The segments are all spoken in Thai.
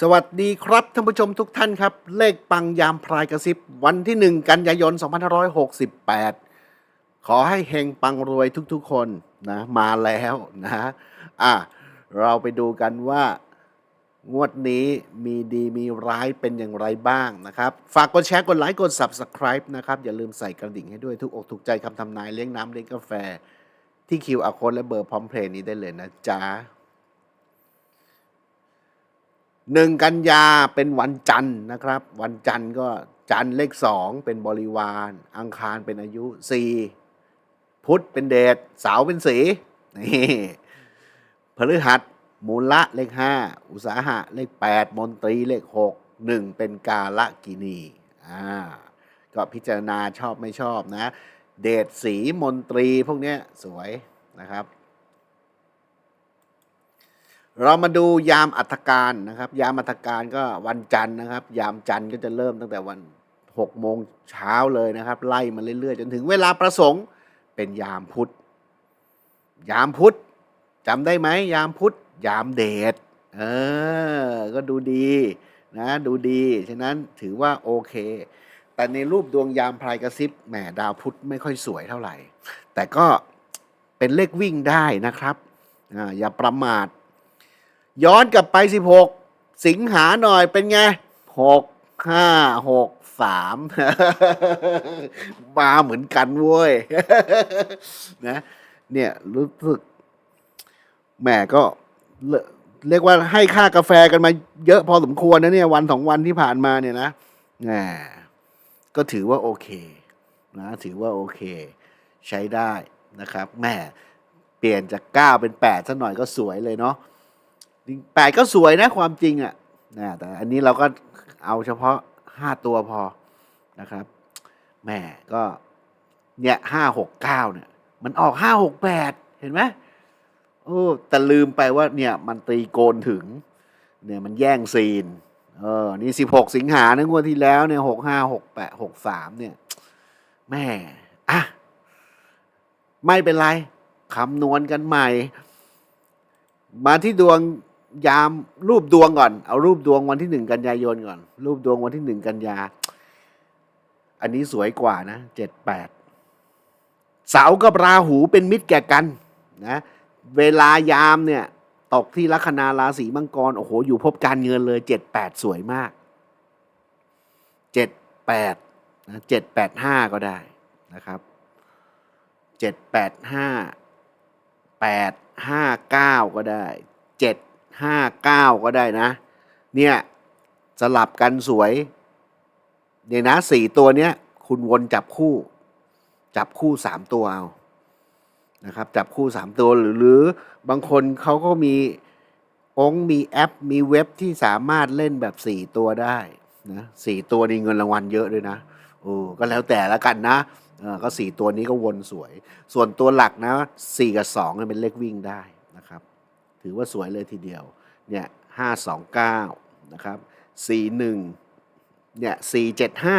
สวัสดีครับท่านผู้ชมทุกท่านครับ เลขปังยามพรายกระซิบ วันที่ 1 กันยายน 2568 ขอให้เฮงปังรวยทุกๆคนนะมาแล้วนะอะเราไปดูกันว่างวดนี้มีดีมีร้ายเป็นอย่างไรบ้างนะครับ ฝากกดแชร์กดไลค์กด Subscribe นะครับ อย่าลืมใส่กระดิ่งให้ด้วยทุกอกถูกใจคำทำนายเลี้ยงน้ำเลี้ยงกาแฟ ที่คิวอาโคนและเบอร์พร้อมเพลย์นี้ได้เลยนะจ๊ะ หนึ่งกันยาเป็นวันจันทร์นะครับ วันจันทร์ก็จันทร์เลขสองเป็นบริวาร อังคารเป็นอายุสี่พุธเป็นเดชเสาร์เป็นสีนี่พฤหัสมูละเลขห้าอุตสาหะเลขแปดมนตรีเลขหกหนึ่งเป็นกาละกินีอ่าก็พิจารณาชอบไม่ชอบนะ เดชสีมนตรีพวกเนี้ยสวยนะครับ เรามาดูยามอัฐการนะครับ ยามอัฐการก็วันจันทร์นะครับ ยามจันทร์ก็จะเริ่มตั้งแต่วันหกโมงเช้าเลยนะครับ ไล่มาเรื่อยๆ จนถึงเวลาประสงค์ เป็นยามพุธยามพุธจำได้ไหมยามพุธยามเดชเออก็ดูดีนะดูดีฉะนั้นถือว่าโอเค แต่ในรูปดวงยามพลายกระซิบแหมดาวพุธไม่ค่อยสวยเท่าไหร่ แต่ก็เป็นเลขวิ่งได้นะครับออย่าประมาท ย้อนกลับไป 16 สิงหาหน่อยเป็นไง 6 5 6 3 มาเหมือนกันเว้ยนะเนี่ยรู้สึกแหมก็เรียกว่าให้ค่ากาแฟกันมาเยอะพอสมควรนะเนี่ย วันสองวันที่ผ่านมาเนี่ยนะแหมก็ถือว่าโอเคนะถือว่าโอเค ใช้ได้นะครับแหมเปลี่ยนจาก 9 เป็น 8ซะหน่อยก็สวยเลยเนาะ แปดก็สวยนะความจริงอะ่ะนะแต่อันนี้เราก็เอาเฉพาะห้าตัวพอนะครับแหม่ก็เนี่ยห้าหกเก้าเนี่ย มันออกห้าหกแปดเห็นไหมโอ้แต่ลืมไปว่าเนี่ยมันตีโกนถึง เนี่ยมันแย่งซีน เออ นี่สิบหกสิงหาในงวดที่แล้วเนี่ยหกห้าหกแปดหกสามเนี่ยแม่อะไม่เป็นไรคำนวณกันใหม่ มาที่ดวง ยามรูปดวงก่อน เอารูปดวงวันที่หนึ่งกันยายนก่อน รูปดวงวันที่หนึ่งกันยา อันนี้สวยกว่านะเจ็ดแปดเสากับราหูเป็นมิตรแก่กันนะเวลายามเนี่ยตกที่ลัคนาราศีมังกร โอ้โห อยู่พบการเงินเลยเจ็ดแปดสวยมากเจ็ดแปดนะเจ็ดแปดห้าก็ได้นะครับเจ็ดแปดห้าแปดห้าเก้าก็ได้เจ็ด ห้าเก้าก็ได้นะ เนี่ย สลับกันสวย เนี่ยนะสี่ตัวเนี้ย คุณวนจับคู่ จับคู่สามตัวเอานะครับ จับคู่สามตัวหรือหรือบางคนเขาก็มีองมีแอปมีเว็บที่สามารถเล่นแบบสี่ตัวได้นะสี่ตัวนี่เงินรางวัลเยอะด้วยนะโอ้ก็แล้วแต่ละกันนะเออก็สี่ตัวนี้ก็วนสวย ส่วนตัวหลักนะสี่กับสองเป็นเลขวิ่งได้ ถือว่าสวยเลยทีเดียวเนี่ยห้าสองเก้านะครับสี่หนึ่งเนี่ยสี่เจ็ดห้า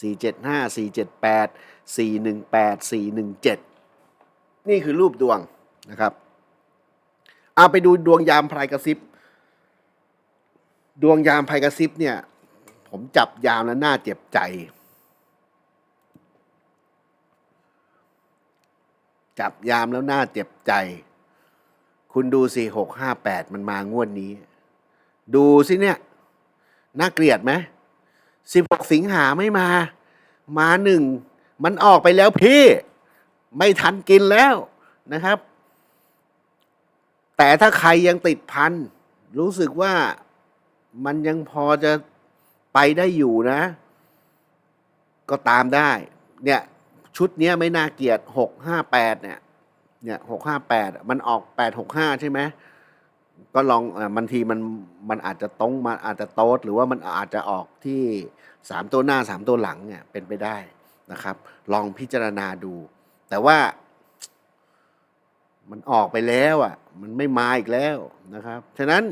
สี่เจ็ดห้าสี่เจ็ดแปดสี่หนึ่งแปดสี่หนึ่งเจ็ดนี่คือรูปดวงนะครับเอาไปดูดวงยามพลายกระซิบดวงยามพลายกระซิบเนี่ยผมจับยามแล้วน่าเจ็บใจ จับยามแล้วน่าเจ็บใจ คุณดูสิหกห้าแปดมันมางวดนี้ ดูสิเนี่ย น่าเกลียดไหมสิบหกสิงหาไม่มา มาหนึ่ง มันออกไปแล้วพี่ ไม่ทันกินแล้วนะครับ แต่ถ้าใครยังติดพัน รู้สึกว่ามันยังพอจะไปได้อยู่นะ ก็ตามได้ เนี่ย ชุดนี้ไม่น่าเกลียดหกห้าแปดเนี่ย เนี่ยหกห้าแปดมันออกแปดหกห้าใช่ไหมก็ลองบางทีมันมันอาจจะตรงมาอาจจะโต๊ดหรือว่ามันอาจจะออกที่สามตัวหน้าสามตัวหลังเนี่ยเป็นไปได้นะครับ ลองพิจารณาดู แต่ว่า มันออกไปแล้วอะ มันไม่มาอีกแล้วนะครับฉะนั้น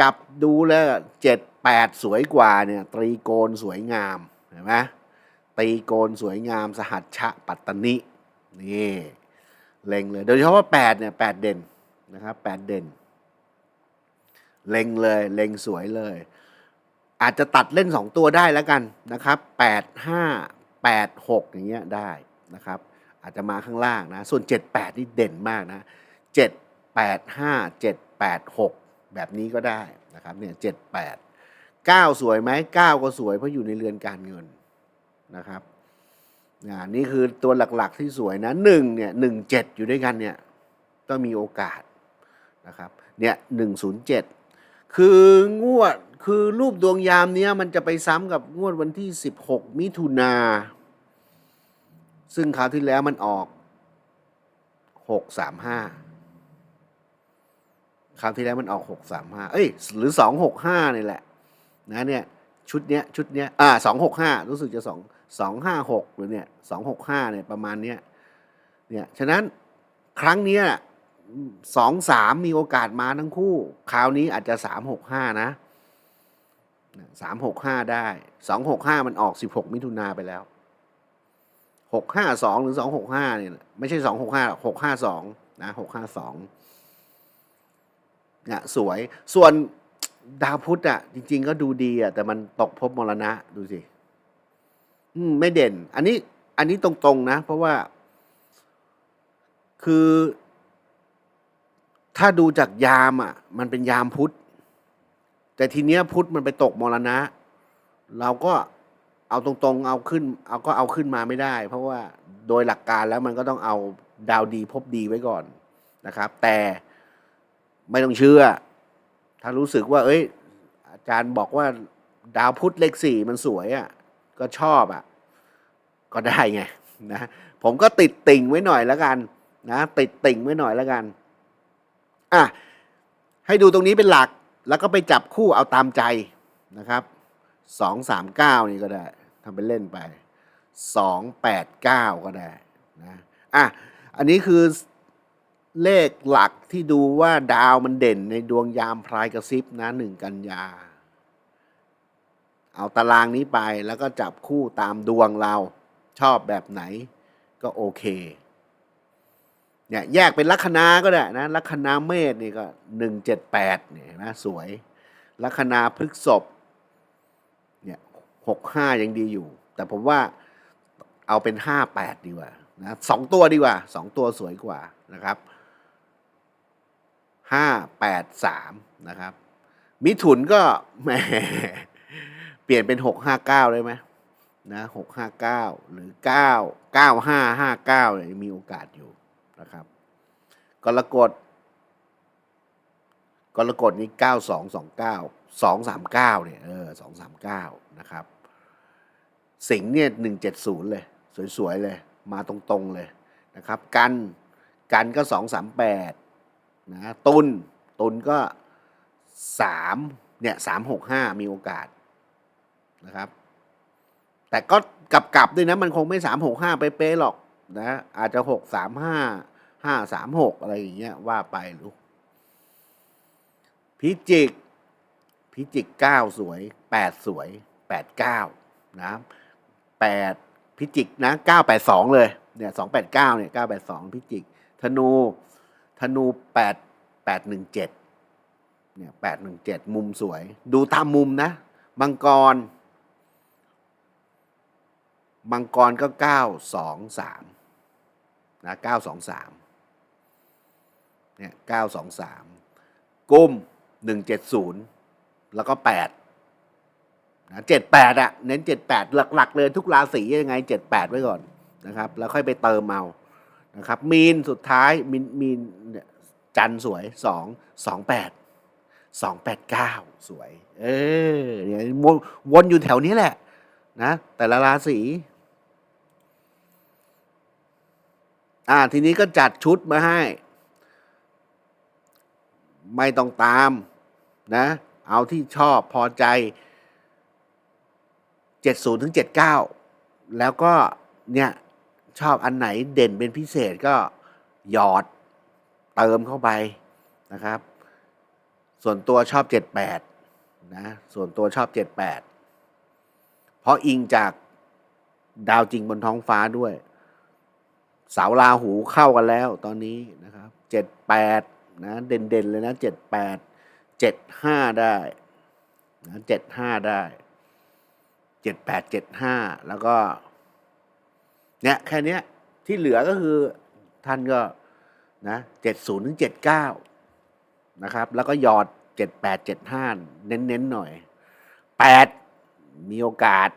จับดูแล้วเจ็ดแปดสวยกว่าเนี่ย ตรีโกนสวยงามเห็นไหมตรีโกนสวยงามสหัชชะปัตตนินี่ เล็งเลย โดยเฉพาะแปดเนี่ยแปดเด่นนะครับแปดเด่น เล็งเลยเล็งสวยเลย อาจจะตัดเล่น2ตัวได้แล้วกันนะครับ8 5 8 6อย่างเงี้ยได้นะครับ อาจจะมาข้างล่างนะ ส่วน78นี่เด่นมากนะ7 8 5 7 8 6แบบนี้ก็ได้นะครับเนี่ย7 8 9สวยไหม9ก็สวยเพราะอยู่ในเรือนการเงินนะครับ อ่านี่คือตัวหลักๆที่สวยนะ1เนี่ย1 7อยู่ด้วยกันเนี่ยก็มีโอกาสนะครับเนี่ย107คืองวดคือรูปดวงยามเนี้ยมันจะไปซ้ำกับงวดวันที่ 16 มิถุนา ซึ่งคราวที่แล้วมันออก 635 คราวที่แล้วมันออก 635 เอ้ยหรือ 265 นี่แหละนะเนี่ยชุดเนี้ยชุดเนี้ยอ่า 265 รู้สึกจะ2 256 หรือเนี่ย265เนี่ยประมาณเนี้ยเนี่ยฉะนั้นครั้งนี้สองสามมีโอกาสมาทั้งคู่ คราวนี้อาจจะสามหกห้านะสามหกห้าได้สองหกห้ามันออกสิบหกมิถุนาไปแล้วหกห้าสองหรือสองหกห้าเนี่ยไม่ใช่สองหกห้าหกห้าสองนะหกห้าสองเนี่ยสวยส่วนดาวพุธอะ จริง ๆ ก็ดูดีอะแต่มันตกภพมรณะดูสิ อืมไม่เด่น อันนี้ อันนี้ตรงๆนะ เพราะว่า คือ ถ้าดูจากยามอะ มันเป็นยามพุทธ แต่ทีเนี้ยพุทธมันไปตกมรณะ เราก็เอาตรงๆ เอาขึ้น เอาก็เอาขึ้นมาไม่ได้ เพราะว่าโดยหลักการแล้วมันก็ต้องเอาดาวดีพบดีไว้ก่อนนะครับ แต่ไม่ต้องเชื่อ ถ้ารู้สึกว่า เอ้ย อาจารย์บอกว่าดาวพุธเลขสี่มันสวยอะ ก็ชอบอะ ก็ได้ไงนะผมก็ติดติ่งไว้หน่อยแล้วกันนะติดติ่งไว้หน่อยแล้วกันอะให้ดูตรงนี้เป็นหลักแล้วก็ไปจับคู่เอาตามใจนะครับสองสามเก้านี่ก็ได้ทำเป็นเล่นไปสองแปดเก้าก็ได้นะอะอันนี้คือเลขหลักที่ดูว่าดาวมันเด่นในดวงยามพรายกระซิบนะหนึ่งกันยา เอาตารางนี้ไปแล้วก็จับคู่ตามดวงเราชอบแบบไหนก็โอเคเนี่ยแยกเป็นลัคนาก็ได้นะลัคนาเมษนี่ก็หนึ่งเจ็ดแปดเนี่ยนะสวย ลัคนาพฤกษบเนี่ยหกห้ายังดีอยู่ แต่ผมว่าเอาเป็นห้าแปดดีกว่านะสองตัวดีกว่าสองตัวสวยกว่านะครับห้าแปดสามนะครับ มิถุนก็แหม เปลี่ยนเป็นหกห้าเก้าได้ไหมนะหกห้าเก้าหรือเก้าเก้าห้าห้าเก้าเนี่ยมีโอกาสอยู่นะครับกรกฎกรกฎนี่เก้าสองสองเก้าสองสามเก้าเนี่ยเออสองสามเก้านะครับ สิงห์เนี่ยหนึ่งเจ็ดศูนย์เลย สวยๆเลย มาตรงๆเลยนะครับ กันกันก็สองสามแปดนะตุนตุนก็สามเนี่ยสามหกห้ามีโอกาส นะครับ แต่ก็กลับกลับด้วยนะมันคงไม่สามหกห้าเป๊ะๆหรอกนะ อาจจะหกสามห้าห้าสามหกอะไรอย่างเงี้ยว่าไปลูกพิจิกพิจิกเก้าสวยแปดสวยแปดเก้านะแปดพิจิกนะเก้าแปดสองเลยเนี่ยสองแปดเก้าเนี่ยเก้าแปดสองพิจิก ธนูธนูแปดแปดหนึ่งเจ็ดเนี่ยแปดหนึ่งเจ็ดมุมสวย ดูตามมุมนะมังกร มังกรก็เก้าสองสามนะเก้าสองสามเนี่ยเก้าสองสามกุ้มหนึ่งเจ็ดศูนย์แล้วก็แปดนะเจ็ดแปดอะเน้นเจ็ดแปดหลักๆเลยทุกราศียังไงเจ็ดแปดไว้ก่อนนะครับ แล้วค่อยไปเติมเอานะครับ มีนสุดท้ายมีนมีนเนี่ยจันสวยสองสองแปดสองแปดเก้าสวย เออเนี่ยวนวนอยู่แถวนี้แหละนะแต่ละราศี อ่าทีนี้ก็จัดชุดมาให้ ไม่ต้องตามนะ เอาที่ชอบพอใจ 70ถึง79 แล้วก็เนี่ยชอบอันไหนเด่นเป็นพิเศษก็หยอดเติมเข้าไปนะครับ ส่วนตัวชอบ 78นะส่วนตัวชอบ 78 เพราะอิงจากดาวจริงบนท้องฟ้าด้วย เสาราหูเข้ากันแล้วตอนนี้นะครับ78นะเด่นๆเลยนะ78เจ็ดห้าได้นะเจ็ดห้าได้เจ็ดแปดเจ็ดห้าแล้วก็ เนี่ยแค่เนี้ยที่เหลือก็คือท่านก็นะเจ็ดศูนย์ถึงเจ็ดเก้านะครับ แล้วก็หยอดเจ็ดแปดเจ็ดห้าเน้นๆหน่อยแปดมีโอกาส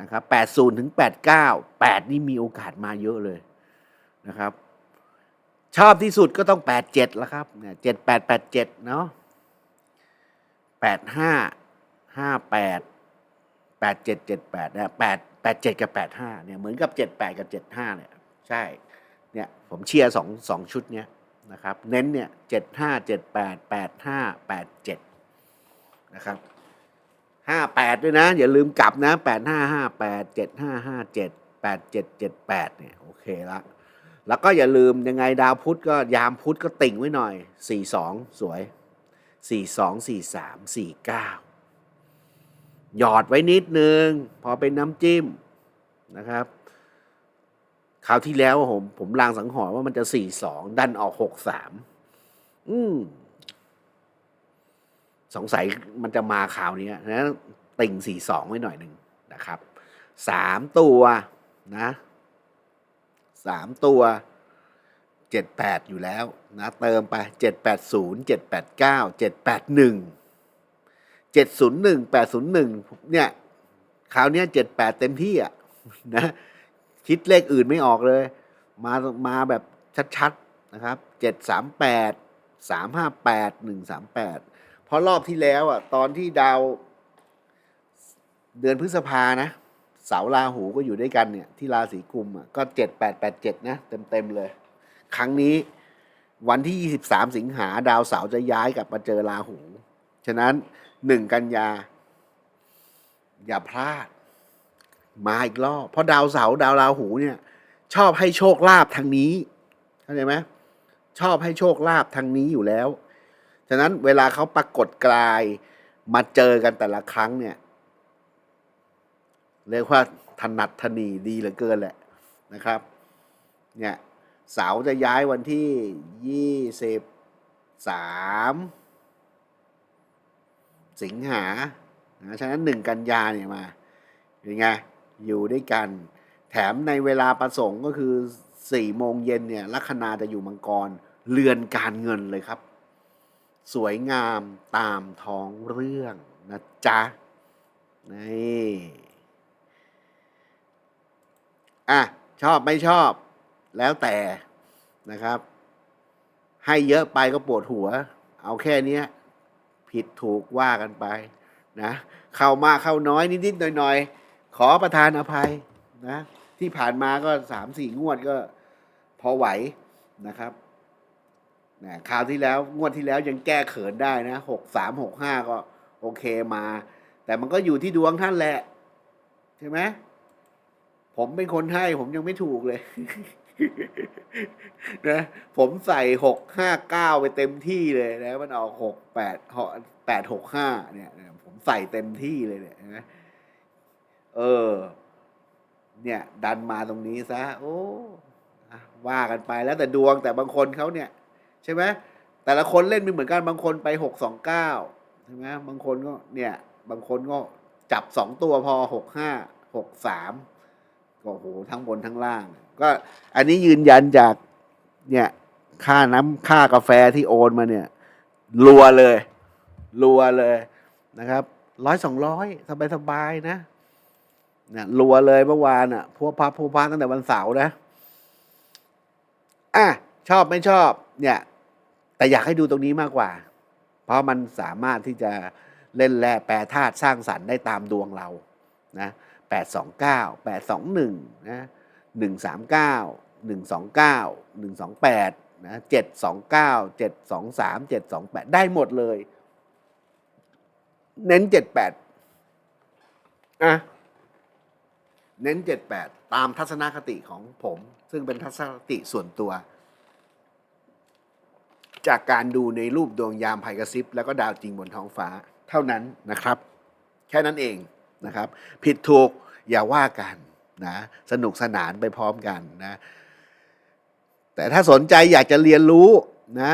นะครับแปดศูนย์ถึงแปดเก้าแปดนี่มีโอกาสมาเยอะเลย นะครับ ชอบที่สุดก็ต้องแปดเจ็ดแล้วครับเนี่ยเจ็ดแปดแปดเจ็ดเนาะแปดห้าห้าแปดแปดเจ็ดเจ็ดแปดเนี่ยแปดแปดเจ็ดกับแปดห้าเนี่ยเหมือนกับเจ็ดแปดกับเจ็ดห้าเนี่ยใช่เนี่ยผมเชียร์สองสองชุดเนี้ยนะครับ เน้นเนี่ยเจ็ดห้าเจ็ดแปดแปดห้าแปดเจ็ดนะครับห้าแปดด้วยนะ อย่าลืมกลับนะแปดห้าห้าแปดเจ็ดห้าห้าเจ็ดแปดเจ็ดเจ็ดแปดเนี่ยโอเคละ แล้วก็อย่าลืมยังไงดาวพุธก็ยามพุธก็ติ่งไว้หน่อย 4 2 สวย 4 2 4 3 4 9 หยอดไว้นิดนึง พอเป็นน้ำจิ้มนะครับคราวที่แล้วผมผมลางสังหรณ์ว่ามันจะ 4 2 ดันออก 6 3 อืมสงสัยมันจะมาข่าวนี้นะติ่ง 4 2 ไว้หน่อยหนึ่งนะครับ 3 ตัวนะ สามตัวเจ็ดแปดอยู่แล้วนะเติมไปเจ็ดแปดศูนย์เจ็ดแปดเก้าเจ็ดแปดหนึ่งเจ็ดศูนย์หนึ่งแปดศูนย์หนึ่งเนี่ยคราวนี้เจ็ดแปดเต็มที่อะนะคิดเลขอื่นไม่ออกเลย มามาแบบชัดๆนะครับเจ็ดสามแปดสามห้าแปดหนึ่งสามแปดเพราะรอบที่แล้วอะตอนที่ดาวเดือนพฤษภานะ สาราหูก็อยู่ด้วยกันเนี่ยที่ราศีกุมอะก็เจ็ดแปดแปดเจ็ดนะเต็มเต็มเลย ครั้งนี้วันที่ยี่สิบสามสิงหาดาวเสาร์จะย้ายกลับมาเจอราหู ฉะนั้นหนึ่งกันยา อย่าพลาด มาอีกรอบเพราะดาวเสาร์ดาวราหูเนี่ย ชอบให้โชคลาภทางนี้เข้าใจไหมชอบให้โชคลาภทางนี้อยู่แล้ว ฉะนั้นเวลาเขาปรากฏกลายมาเจอกันแต่ละครั้งเนี่ย เรียกว่าถนัดถนีดีเหลือเกินแหละนะครับ เนี่ยเสาจะย้ายวันที่ยี่สิบสามสิงหานะฉะนั้นหนึ่งกันยาเนี่ยมาเป็นไงอยู่ด้วยกัน แถมในเวลาประสงค์ก็คือสี่โมงเย็นเนี่ยลัคนาจะอยู่มังกรเรือนการเงินเลยครับ สวยงามตามท้องเรื่องนะจ๊ะนี่ อะชอบไม่ชอบ แล้วแต่นะครับ ให้เยอะไปก็ปวดหัว เอาแค่นี้ผิดถูกว่ากันไปนะเข้ามาเข้าน้อยนิดๆหน่อยๆ ขอประทานอภัยนะที่ผ่านมาก็สามสี่งวดก็พอไหวนะครับนะคราวที่แล้วงวดที่แล้วยังแก้เขินได้นะหกสามหกห้าก็โอเคมา แต่มันก็อยู่ที่ดวงท่านแหละ ใช่ไหม ผมเป็นคนให้ผมยังไม่ถูกเลย นะ ผมใส่หกห้าเก้าไปเต็มที่เลยนะมันออกหกแปดแปดหกห้าเนี่ย ผมใส่เต็มที่เลยเนี่ยนะเออ เนี่ย ดันมาตรงนี้ซะโอ้ว่ากันไปแล้วแต่ดวงแต่บางคนเขาเนี่ย ใช่ไหมแต่ละคนเล่นไม่เหมือนกันบางคนไปหกสองเก้าใช่ไหมบางคนก็เนี่ย บางคนก็จับสองตัวพอหกห้าหกสาม ก็โหทั้งบนทั้งล่าง ก็อันนี้ยืนยันจากเนี่ยค่าน้ำค่ากาแฟที่โอนมาเนี่ยรัวเลยรัวเลยนะครับร้อยสองร้อยสบายสบายๆนะเนี่ยรัวเลยเมื่อวานอะพัวพับพัวพับตั้งแต่วันเสาร์นะอะชอบไม่ชอบเนี่ย แต่อยากให้ดูตรงนี้มากกว่า เพราะมันสามารถที่จะเล่นแร่แปรธาตุสร้างสรรค์ได้ตามดวงเรานะ แปดสองเก้าแปดสองหนึ่งนะหนึ่งสามเก้าหนึ่งสองเก้าหนึ่งสองแปดนะเจ็ดสองเก้าเจ็ดสองสามเจ็ดสองแปดได้หมดเลย เน้นเจ็ดแปดอะเน้นเจ็ดแปดตามทัศนคติของผม ซึ่งเป็นทัศนคติส่วนตัว จากการดูในรูปดวงยามไพกระซิบแล้วก็ดาวจริงบนท้องฟ้า เท่านั้นนะครับ แค่นั้นเอง นะครับ ผิดถูกอย่าว่ากันนะสนุกสนานไปพร้อมกันนะแต่ถ้าสนใจอยากจะเรียนรู้นะ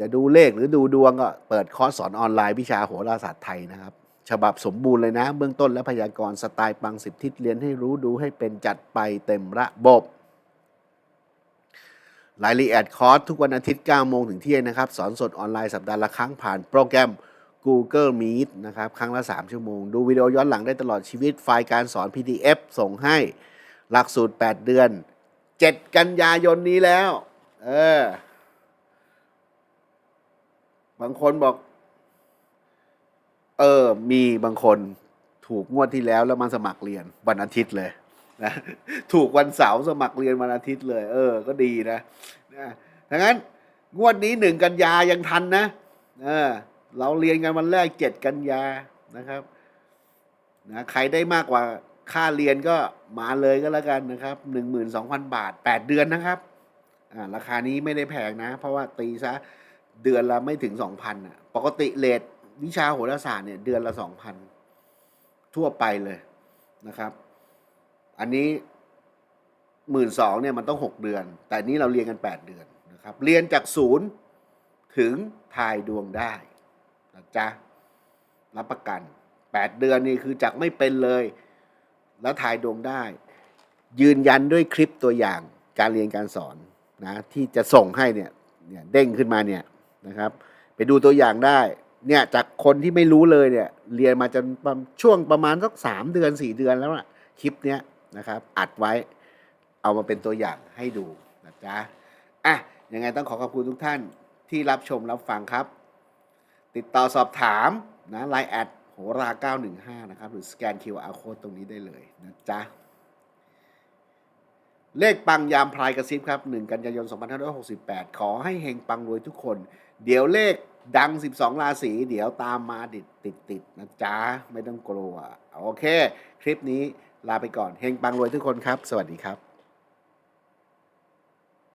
จะดูเลขหรือดูดวงก็เปิดคอร์สสอนออนไลน์วิชาโหราศาสตร์ไทยนะครับ ฉบับสมบูรณ์เลยนะ เบื้องต้นและพยากรณ์สไตล์ปังสิบทิศเรียนให้รู้ดูให้เป็นจัดไปเต็มระบบรายละเอียดคอร์สทุกวันอาทิตย์9โมงถึงเที่ยงนะครับ สอนสดออนไลน์สัปดาห์ละครั้งผ่านโปรแกรม Google Meet นะครับ ครั้งละ 3 ชั่วโมง ดูวิดีโอย้อนหลังได้ตลอดชีวิต ไฟล์การสอน PDF ส่งให้ หลักสูตร 8 เดือน 7 กันยายนนี้แล้ว เออ บางคนบอก เออ มีบางคนถูกงวดที่แล้วแล้วมาสมัครเรียนวันอาทิตย์เลยนะ ถูกวันเสาร์สมัครเรียนวันอาทิตย์เลย เออ ก็ดีนะนะดังนั้นงวดนี้หนึ่งกันยายังทันนะ เออ เราเรียนกันวันแรกเจ็ดกันยานะครับนะใครได้มากกว่าค่าเรียนก็มาเลยก็แล้วกันนะครับหนึ่งหมื่นสองพันบาทแปดเดือนนะครับอ่าราคานี้ไม่ได้แพงนะ เพราะว่าตีซะเดือนละไม่ถึงสองพันอะปกติเลทวิชาโหราศาสตร์เนี่ยเดือนละสองพันทั่วไปเลยนะครับ อันนี้หมื่นสองเนี่ยมันต้องหกเดือน แต่นี้เราเรียนกันแปดเดือนนะครับ เรียนจากศูนย์ถึงทายดวงได้ นะจ๊ะ รับประกันแปดเดือนนี่คือจากไม่เป็นเลย แล้วทายดวงได้ ยืนยันด้วยคลิปตัวอย่างการเรียนการสอนนะที่จะส่งให้เนี่ยเนี่ยเด้งขึ้นมาเนี่ยนะครับ ไปดูตัวอย่างได้เนี่ยจากคนที่ไม่รู้เลยเนี่ยเรียนมาจนช่วงประมาณสักสามเดือนสี่เดือนแล้วอะคลิปเนี้ยนะครับ อัดไว้เอามาเป็นตัวอย่างให้ดูนะจ๊ะอะยังไงต้องขอขอบคุณทุกท่านที่รับชมรับฟังครับ ติดต่อสอบถามนะไลน์แอดโหรา 915 นะครับ หรือสแกน QR code ตรงนี้ได้เลยนะจ๊ะ เลขปังยามพลายกระซิบครับ 1 กันยายน 2568 ขอให้เฮงปังรวยทุกคน เดี๋ยวเลขดัง 12 ราศีเดี๋ยวตามมาติดติดติดนะจ๊ะ ไม่ต้องกลัว โอเค คลิปนี้ลาไปก่อน เฮงปังรวยทุกคนครับ สวัสดีครับ